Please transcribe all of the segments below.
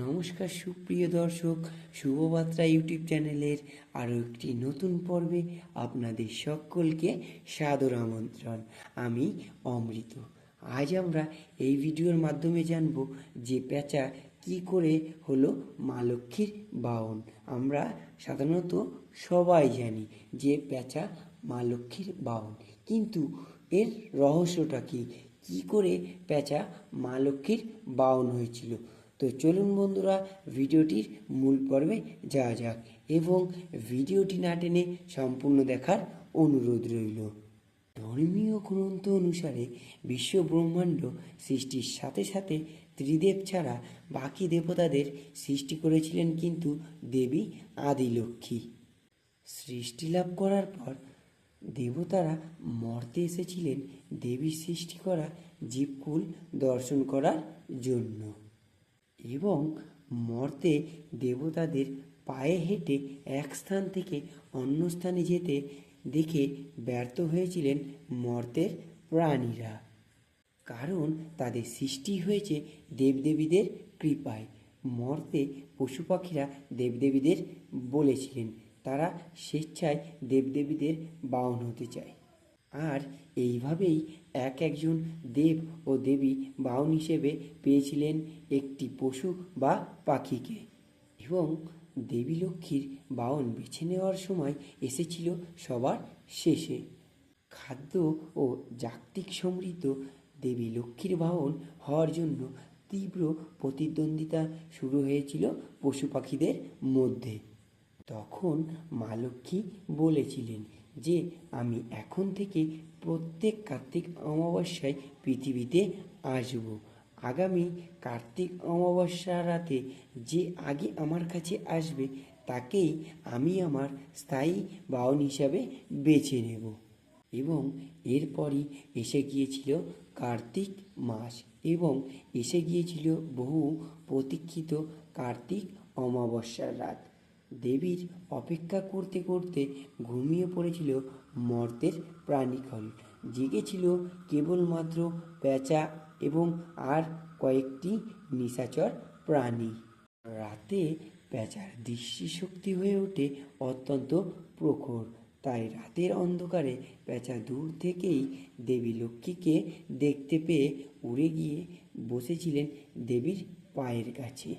নমস্কার সুপ্রিয় দর্শক, শুভবার্তা ইউটিউব চ্যানেলের আরও একটি নতুন পর্বে আপনাদের সকলকে সাদর আমন্ত্রণ। আমি অমৃত। আজ আমরা এই ভিডিওর মাধ্যমে জানব যে পেঁচা কি করে হলো মা লক্ষ্মীর বাহন আমরা সাধারণত সবাই জানি যে পেঁচা মা লক্ষ্মীর বাহন কিন্তু এর রহস্যটা কি? কি করে পেঁচা মা লক্ষ্মীর বাহন হয়েছিল? তো চলুন বন্ধুরা, ভিডিওটির মূল পর্বে যাওয়া যাক এবং ভিডিওটি না টেনে সম্পূর্ণ দেখার অনুরোধ রইল। ধর্মীয় গ্রন্থ অনুসারে বিশ্ব ব্রহ্মাণ্ড সৃষ্টির সাথে সাথে ত্রিদেব ছাড়া বাকি দেবতাদের সৃষ্টি করেছিলেন কিন্তু দেবী আদিলক্ষ্মী। সৃষ্টি লাভ করার পর দেবতারা মর্তে এসেছিলেন দেবীর সৃষ্টি করা জীবকুল দর্শন করার জন্য। এবং মর্তে দেবতাদের পায়ে হেঁটে এক স্থান থেকে অন্য স্থানে যেতে দেখে ব্যর্থ হয়েছিলেন মর্তের প্রাণীরা। কারণ তাদের সৃষ্টি হয়েছে দেবদেবীদের কৃপায়। মর্তে পশু পাখিরা দেবদেবীদের বলেছিলেন, তারা স্বেচ্ছায় দেবদেবীদের বাহন হতে চায়। আর এইভাবেই এক একজন দেব ও দেবী বাহন হিসেবে পেয়েছিলেন একটি পশু বা পাখিকে। এবং দেবী লক্ষ্মীর বাহন বেছে নেওয়ার সময় এসেছিল সবার শেষে। খাদ্য ও জাগতিক সমৃদ্ধ দেবী লক্ষ্মীর বাহন হওয়ার জন্য তীব্র প্রতিদ্বন্দ্বিতা শুরু হয়েছিল পশু পাখিদের মধ্যে। তখন মা লক্ষ্মী বলেছিলেন যে আমি এখন থেকে প্রত্যেক কার্তিক অমাবস্যায় পৃথিবীতে আসব। আগামী কার্তিক অমাবস্যা রাতে যে আগে আমার কাছে আসবে, তাকেই আমি আমার স্থায়ী বাহন হিসাবে বেছে নেব। এবং এরপরই এসে গিয়েছিল কার্তিক মাস এবং এসে গিয়েছিল বহু প্রতীক্ষিত কার্তিক অমাবস্যার রাত। দেবীর অপেক্ষা করতে করতে ঘুমিয়ে পড়েছিল মর্তের প্রাণীকল জেগেছিল কেবলমাত্র পেঁচা এবং আর কয়েকটি নিশাচর প্রাণী। রাতে পেঁচার দৃষ্টিশক্তি হয়ে ওঠে অত্যন্ত প্রখর। তাই রাতের অন্ধকারে পেঁচা দূর থেকেই দেবী লক্ষ্মীকে দেখতে পেয়ে উড়ে গিয়ে বসেছিলেন দেবীর পায়ের কাছে।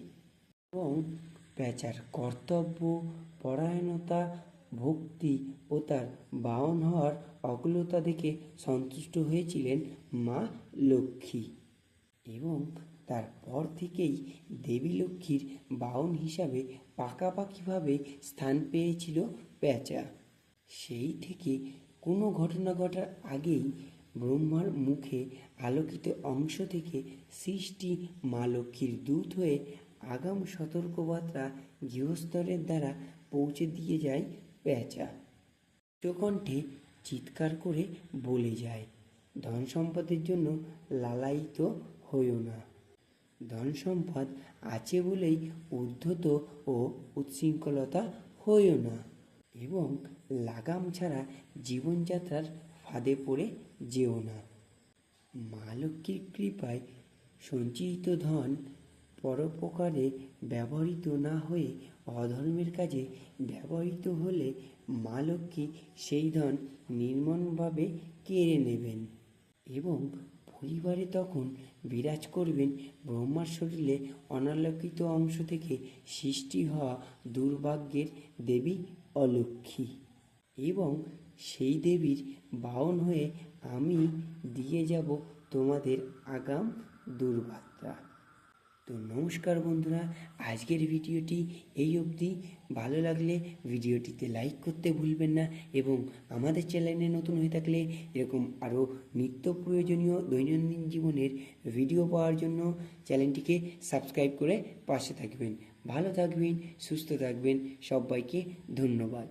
এবং পেঁচার কর্তব্য, পরায়ণতা, ভক্তি ও তার বাহন হওয়ার অকুলতা দেখে সন্তুষ্ট হয়েছিলেন মা লক্ষ্মী। এবং তারপর থেকেই দেবী লক্ষ্মীর বাহন হিসাবে পাকাপাকিভাবে স্থান পেয়েছিল পেঁচা। সেই থেকে কোনো ঘটনা ঘটার আগেই ব্রহ্মার মুখে আলোকিত অংশ থেকে সৃষ্টি মা লক্ষ্মীর দূত হয়ে আগাম সতর্কবার্তা গৃহস্থরের দ্বারা পৌঁছে দিয়ে যায় পেঁচা। উচ্চকণ্ঠে চিৎকার করে বলে যায়, ধন সম্পদের জন্য লালায়িত হইও না। ধন সম্পদ আছে বলেই উদ্ধত ও উচ্ছৃঙ্খলতা হইও না। এবং লাগাম ছাড়া জীবনযাত্রার ফাঁদে পড়ে যেও না। মা লক্ষ্মীর কৃপায় সঞ্চিত ধন পরোপকারে ব্যবহৃত না হয়ে অধর্মের কাজে ব্যবহৃত হলে মা লক্ষ্মী সেই ধন নির্মমভাবে কেড়ে নেবেন এবং পরিবারে তখন বিরাজ করবেন ব্রহ্মার শরীরে অনালোকিত অংশ থেকে সৃষ্টি হওয়া দুর্ভাগ্যের দেবী অলক্ষ্মী। এবং সেই দেবীর বাহন হয়ে আমি দিয়ে যাব তোমাদের আগাম দুর্বার্তা তো নমস্কার বন্ধুরা, আজকের ভিডিওটি এই অবধি। ভালো লাগলে ভিডিওটিতে লাইক করতে ভুলবেন না এবং আমাদের চ্যানেলে নতুন হয়ে থাকলে এরকম আরও নিত্য প্রয়োজনীয় দৈনন্দিন জীবনের ভিডিও পাওয়ার জন্য চ্যানেলটিকে সাবস্ক্রাইব করে পাশে থাকবেন। ভালো থাকবেন, সুস্থ থাকবেন, সবাইকে ধন্যবাদ।